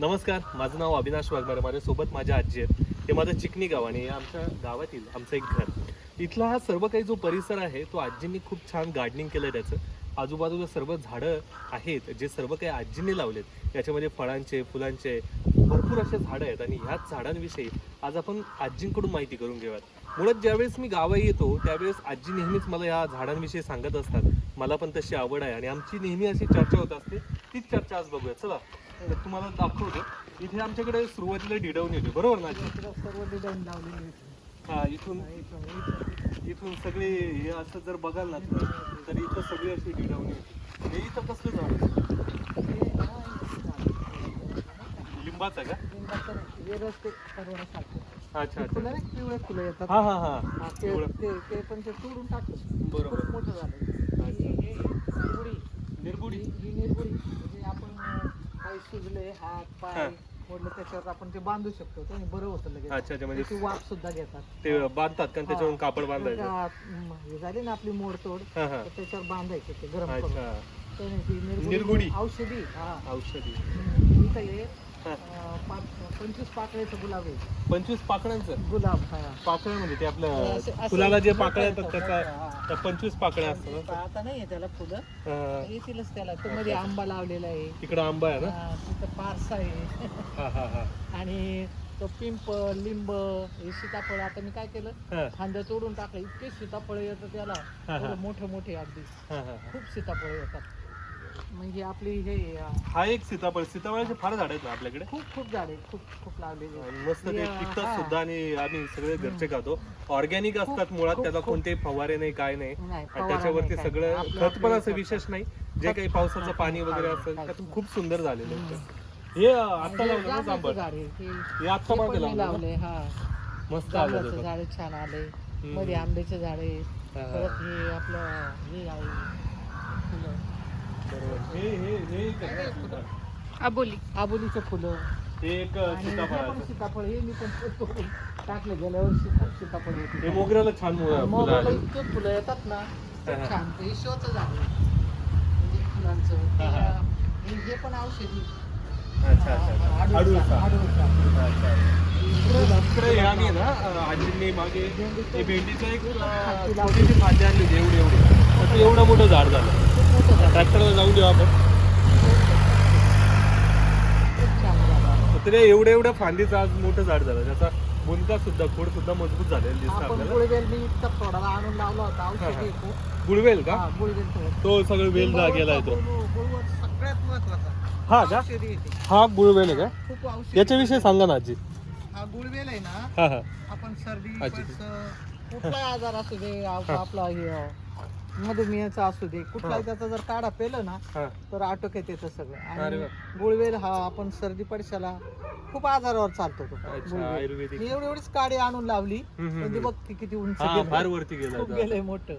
नमस्कार माझं नाव अविनाश वाघमारे. माझ्यासोबत माझ्या आजी आहेत. हे माझं चिकणी गाव आणि आमच्या गावातील आमचं एक घर. इथला हा सर्व काही जो परिसर आहे तो आजींनी खूप छान गार्डनिंग केलं आहे त्याचं. आजूबाजूला सर्व झाडं आहेत जे सर्व काही आजींनी लावलेत. याच्यामध्ये फळांचे फुलांचे भरपूर असे झाडं आहेत आणि ह्याच झाडांविषयी आज आपण आजींकडून माहिती करून घेऊयात. मुळात ज्यावेळेस मी गावा येतो त्यावेळेस आजी नेहमीच मला या झाडांविषयी सांगत असतात. मला पण तशी आवड आहे आणि आमची नेहमी अशी चर्चा होत असते. तीच चर्चा आज बघूया चला. तुम्हाला दाखवतो इथे आमच्याकडे सुरुवातीला डिडवून येते बरोबर ना सर्व डिझाईन लावलेली आहे. हा इथून इथून- सगळे हे असं जर बघाल ना तुम्ही, तर इथं सगळी अशी डिडवून येते हे इथं कसलं झाड आहे? हे हा, इथं. लिंबाचं का लिंबाचं हे रस्ते परवण्यासारखे. अच्छा फुलं नाही का पिवळे फुलं येतात हा हा हा हा, ते. ते ते पण ते तोडून टाकलं बरोबर. खूप मोठं झालं अच्छा. ही- ही निर्गुडी निरगुडी ही ही निर्गुडी म्हणजे आपण अं, सुजले हात. पाय मोडलं त्याच्यावर आपण ते बांधू शकतो. त्याने बरं होतं लगेच. अच्छा अच्छा म्हणजे त्याची वाफ सुद्धा घेतात. ते बांधतात का? त्याच्यावरून कापड बांधायचं? म, हे झाली ना आपली मोडतोड. हा हा. तर त्याच्यावर बांधायचं ते गरम करून. अच्छा. त्याने ती. औषधी हा. औषधी. हम्म, इथं हे पंचवीस पाकळ्याचं गुलाब आहे. पंचवीस पाकळ्यांचं? गुलाब हा. पाकळ्या म्हणजे ते असे- आपलं असं फुलाला जे पाकळ्या येतात येतं, त्याचा. त्या पंचवीस पाकळ्या असतात ना. आता नाही त्याला फुलं. हा. येतीलच त्याला. तो मध्ये आंबा लावलेला आहे. तिकडं आंबा आहे ना? हा, तिथं पारसा आहे. हा हा हा. आणि तो पिंपळ लिंब हे सीताफळ आता मी काय केलं? हा. खांद्या तोडून टाकलं इतके सीताफळ येतं त्याला. हा, मोठे मोठे अगदी. हा हा. खूप सीताफळ येतात. म्हणजे आपली हे अं, हा एक सीताफळ सीताफळाचे फार झाड आहेत आपल्याकडे खूप खूप झाडे खूप खूप लावलेली आणि मस्त ते या, टिकतात हा. सुद्धा आणि आम्ही सगळे घरचे खातो ऑर्गॅनिक असतात मुळात खूप- त्याला खूप. कोणते फवारे नाही काय नाही नाही आणि फवारा त्याच्यावरती नाही काय. सगळं आपलं- खत पण आपलं असं खत. विशेष नाही जे काही पावसाचं पाणी वगैरे असेल त्यातून. खूप सुंदर झालेलं. आहे हे आता म्हणजे लावलं ना जांभळाचं जांभळ झाड आहे ते हे आता ते मागे मी लावलं ना? लावले हा मस्त आलं जांभळाचं होतं. झाड छान आले हम्म. मध्ये आंब्याचे झाडे हा, हा. परत हे आपलं हे आहे फुलं हे हे हे. अबोली आबोलीचं फुलं. एक सीताफळ हे मी पण टाकले गेल्या वर्षी खूप सीताफळ होते. मोगऱ्याला छान मोगऱ्याला इतके फुलं येतात ना. छान. ते शोचं आहे. म्हणजे फुलांचं. हे पण औषधी. अच्छा अच्छा. इकडं- ना आजींनी मागे हे भेंडीचं एक फांदी लावली. छोटीशी फांदी आणली होती एवढी एवढी तर ते एवढं मोठं झाड झालं. ट्रॅक्टरला जाऊन देऊ आपण. तर ते एवढ्या एवढ्या फांदीचं आज मोठं झाड झालं त्याचा बुंका सुद्धा खोड सुद्धा मजबूत झालेला दिसतं आपल्याला गुळवेल का. तो सगळं वेल जा गेलाय तो सगळ्यात महत्त्वाचा हा का औषधी. हा गुळवेल आहे का खूप औषधी याच्याविषयी सांगा ना आजी हा गुळवेल आहे ना हा हा आपण सर्दी अच्छा. पडस कुठलाही आजार असू दे आप- आपला हे अ, मधुमेहाचा असू दे कुठलाही त्याचा जर काढा पेलं ना हा तर आटोक्यात येतं सगळं अरे आणि वा. गुळवेल हा आपण सर्दी पडशाला खूप आजारावर चालतो तो अच्छा गुळवेल. आयुर्वेदिक मी एवढी एवढीच काडी आणून लावली हम्म, हम्म, पण ती हम्म. बघ ती किती उंच हा गेलंय. फार वरती गेला खूप. गेलंय मोठं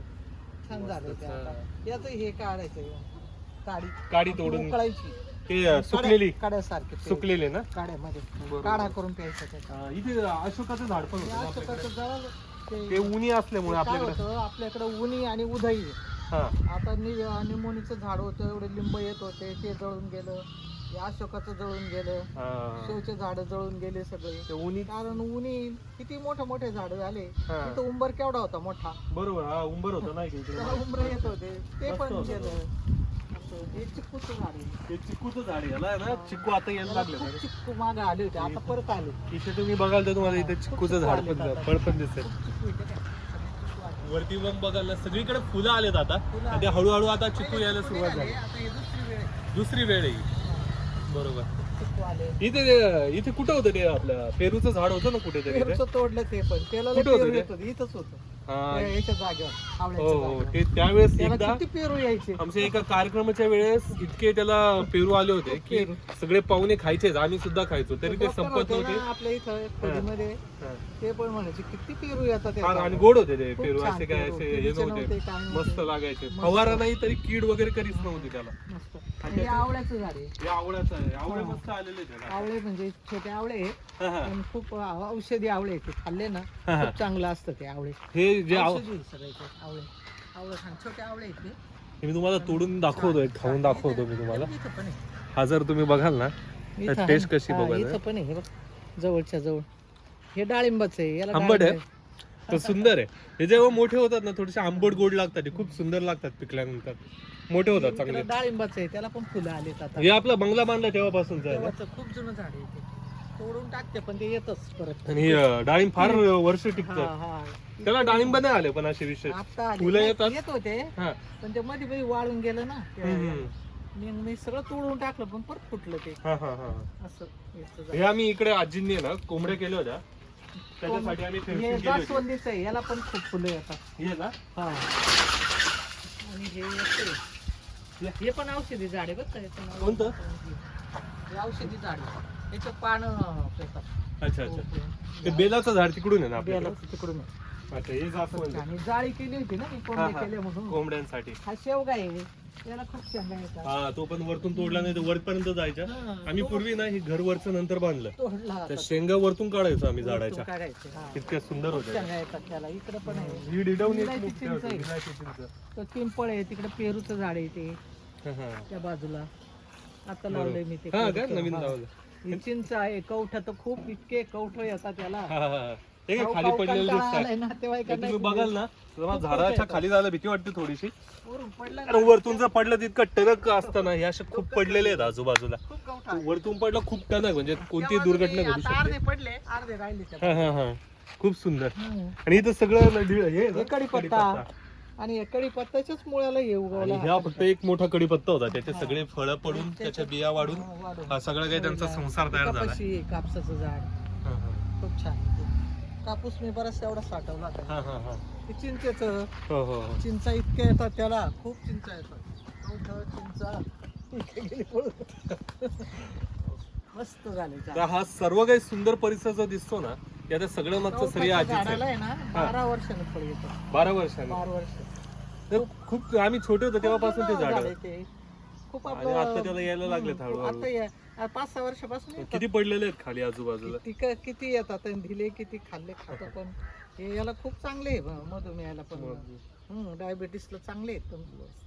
छान झालंय ते. आता याचं हे काढायचं काडी काडी तोडून उकळायची ते सुकलेली. काड्यासारखे सुकलेले ना? काड्यामध्ये. काढा करून प्यायचा त्याचा इथे अशोकाचं झाड पण होतं या ना आपल्याकडे. अशोकाचं झाड ते ते उनी असल्यामुळे काय आपल्याकडे. होतं आपल्याकडे उनी आणि उधई. हा. आता नि निमोनीचं झाड होतं एवढे लिंब येत होते ते जळून गेलं हे अशोकाचं जळून गेलं हा. शेवचे झाड जळून गेले सगळे. ते उनी कारण उनी किती मोठे मोठे झाड झाले. हा. तिथं उंबर केवढा होता मोठा. बरोबर हा उंबर होतं ना इकडे त्याला उंबर येत होते. ते मस्त पण होतं. गेलं. हे चिक्कूचं झाड आहे. ते चिक्कूचं झाड याला आहे ना चिक्कू आता यायला लागले खूप चिक्कू मागे आले होते आता परत आले इथे तुम्ही बघाल तर तुम्हाला इथे चिक्कूचं झाड पण. फळ पण दिसेल चिक्कू इथे काय. वरती बघाल ना सगळीकडे फुलं आलेत आता आणि ते. हळूहळू आता चिक्कू यायला सुरुवात झाली आता हे दुसरी वेळ आहे. दुसरी वेळ आहे ही. बरोबर खूप चिक्कू आले इथे ते- इथे कुठं होतं ते आपलं पेरूचं झाड होतं ना कुठेतरी इथे? पेरूचं तोडलं ते पण त्याला लय कुठं होतं पेरू ते? येत होते इथंच होतं हा. जागेवर हो हो. ते त्यावेळेस त्याला एकदा किती पेरू यायचे आमच्या एका कार्यक्रमाच्या वेळेस इतके त्याला पेरू आले होते की पेरू. सगळे पाहुणे खायचे आम्ही सुद्धा खायचो तरी ते डॉक्टर संपत होते नव्हते ना आपल्या इथं हा. ते पण म्हणायचे किती पेरू येतात फार याच्यावर. आणि गोड होते ते खूप पेरू छान असे काय पेरू. असे हे नव्हते नव्हते, काय नव्हते. मस्त लागायचे मस्त. फवारा नाही तरी कीड वगैरे कधीच नव्हती त्याला मस्त आणि हे आवळ्याचं झाड आहे हे आवळ्याचं आहे आवळे. मस्त आलेले आवळे म्हणजे छोटे आवळे आहे, हा, हा. पण खूप औषधी आवळे आहेत. ते खाल्ले ना हा, हा. खूप चांगलं असतं ते आवळे हे जे आव- औषधी आहे सगळे ते आवळे. आवळे छान छोटे आवळे आहेत ते. हे मी तुम्हाला तोडून दाखवतोय खाऊन दाखवतो मी तुम्हाला. इथं पण आहे. हा जर तुम्ही बघाल ना इथं आहे टेस्ट. कशी हा, बघायला इथं पण आहे हे बघ. जवळच्या जवळ. हे डाळिंबाच आहे याला आंबट आहे? डाळिंब तर सुंदर आहे. हे जेव्हा मोठे होतात ना थोडेसे आंबट गोड लागतात हे खूप सुंदर लागतात पिकल्यानंतर. मोठे होतात चांगले. डाळिंबाच आहे त्याला पण फुलं आलेत आता. हे आपला बंगला बांधला तेव्हापासूनच आहे ना? तेव्हाचं खूप जुनं झाड आहे तोडून टाकते पण ते येतच परत. आणि अं, डाळिंब फार वर्ष हा हा. त्याला डाळिंब नाही आले पण असे विषय. आता आले. फुलं येतात? येत होते हा. पण ते मध्ये मध्ये वाळून गेलं ना हम्म. मी मी सगळं तोडून टाकलं पण परत फुटलं ते. हा हा हा. असं याचं. हे आम्ही इकडे आजींनी ना कोंबड्या केल्या होत्या. त्याच्यासाठी आम्ही हे फेन्सिंग केली होती. जास्वंदीचं आहे याला पण खूप फुलं येतात. हे ना? हा. आणि हे याचं आहे. हे पण औषधी झाड आहे बघ का नाव. कोणतं? हे औषधी झाड आहे. पान अच्छा अच्छा. ते बेलाचं झाड तिकडून आहे ना आपल्याला बेलाचं तिकडून आहे. अच्छा हे जास्वंद आणि जाळी केली होती ना मी हा, कोंबडी हा. केल्या म्हणून कोंबड्यांसाठी. हा शेवगा आहे. याला खूप शेंगा येतात. हा तो पण वरतून तोडला नाही तर वरपर्यंत जायच्या हा, आम्ही पूर्वी ना हे घर वरचं नंतर बांधलं. तोडला त्या आता. शेंगा वरतून काढायचो आम्ही झाडाच्या. काढायचे, हा. इतक्या सुंदर खूप होत्या. शेंगा येतात त्याला. इकडे पण आहे. ही डिडवणी एक विलायती मोठी चिंच होती, आहे. विलायती चिंच. तो पिंपळ आहे. तिकडे पेरूचं झाड आहे ते. हा, हा. त्या बाजूला. आता लावलंय मी ते हा का पेरूचं, नवीन हा. लावलं ही चिंच आहे कवठ तर खूप इतके कवठ येतात त्याला हा, हा, हा. हे काय खाली पडलेले दिसतात तेव्हा तुम्ही बघाल ना खूप झाडाच्या. खाली जायला भीती वाटते थोडीशी. पडलं कारण वरतून जर पडलं तितकं टणक असतं ना हे असे खूप पडलेले आहेत आजूबाजूला. खूप कवठ आहे. वरतून पडलं खूप टणक म्हणजे कोणती तेव्हा दुर्घटना तुम्ही घडू आता शकते. अर्धे पडले अर्धे राहिले हा त्यात. हा हा. खूप सुंदर. आणि इथं सगळं न- ढिळ- हे आहे ना, हे आणि या कडीपत्त्याच्याच मुळाला हे आणि उगवला ह्या फक्त एक मोठा कडीपत्ता होता त्याचे सगळे फळं पडून त्याच्या बिया वाढून हा. हा सगळा काही त्यांचा संसार तयार झाला कपाशी आहे, कापसाचं झाड हा, हा. खूप छान आहे. कापूस मी बराच एवढा साठवला होता. हा, हा, हा. ते चिंचेच हो, हो, हो. चिंचा इतक्या येतात त्याला खूप चिंचा येतात चिंचा इतके गेले पळून. मस्त झाले झाड. तर हा सर्व काही सुंदर परिसर जो दिसतो ना यात सगळं मागचं श्रेय कवठाच्या आजीच झाडाला आहे आहे ना बारा वर्षानं फळ येतं बारा वर्षाने बारा वर्ष तर खूप आम्ही छोटे होतो तेव्हापासून ते झाड ते. खूप आणि आता त्याला यायला लागलेत हम्म, हळूहळू. आता या पाच सहा वर्षापासून येतात. किती पडलेले आहेत खाली आजूबाजूला किती क- किती येतात आणि दिले किती खाल्ले खातं पण हे याला खूप चांगले आहे ब- मधुमेहाला पण डायबिटीसला चांगले आहेत पण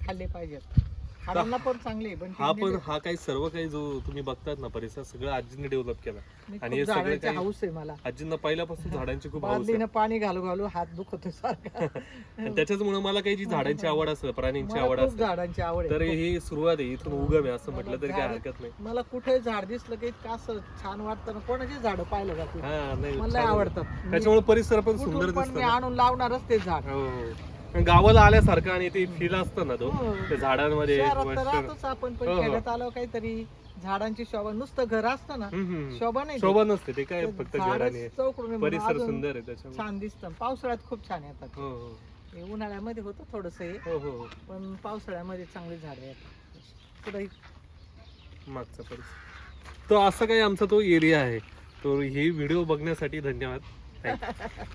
खाल्ले पाहिजेत हाडांना पण चांगले आहे, पण हा पण हा काही सर्व काही जो तुम्ही बघताय ना परिसर सगळं आजीने डेव्हलप केला. मी आणि खूप हे सगळे झाडांची काही- हाऊस आहे मला. आजींना पहिल्यापासून झाडांची खूप हौस बादलीनं आहे. पाणी घालू घालू हात दुखतो सारखा. आणि त्याच्याचमुळे मला काही जी झाडांची आवड असेल प्राण्यांची मला आवड खूप असेल झाडांची आवड तर आहे ही सुरुवात आहे इथून उगम आहे असं म्हटलं तरी काय झाड- हरकत नाही. मला कुठे झाड दिसलं की इतकं असं छान वाटतं ना कोणाची झाड पाहिलं जाते हा नाही मला छान आहे. आवडतात. मी त्याच्यामुळे परिसर पण कुठून सुंदर पण दिसतो मी ना. आणून लावणारच ते झाड. हो हो. गावाला आल्यासारखं आणि ते फील असतं ना तो हो. झाडांमध्ये शहरात तर वरचं- राहतोच आपण पण हो, हो. खेड्यात आलो काहीतरी झाडांची शोभा नुसतं घर असतं ना हम्म, हम्म. शोभा नाही शोभा नसते ते काय ते फक्त चौकडून आहे परिसर अजून सुंदर आहे त्याच्यामुळे. छान दिसतं. पावसाळ्यात खूप छान येतात. हो हो. हे उन्हाळ्यामध्ये होतं थोडस हे हो हो हो. पण पावसाळ्यामध्ये चांगली झाडं येतात. पुढे मागचा परिसर. तो असा काही आमचा तो एरिया आहे. तो ही व्हिडिओ बघण्यासाठी धन्यवाद. Thank you.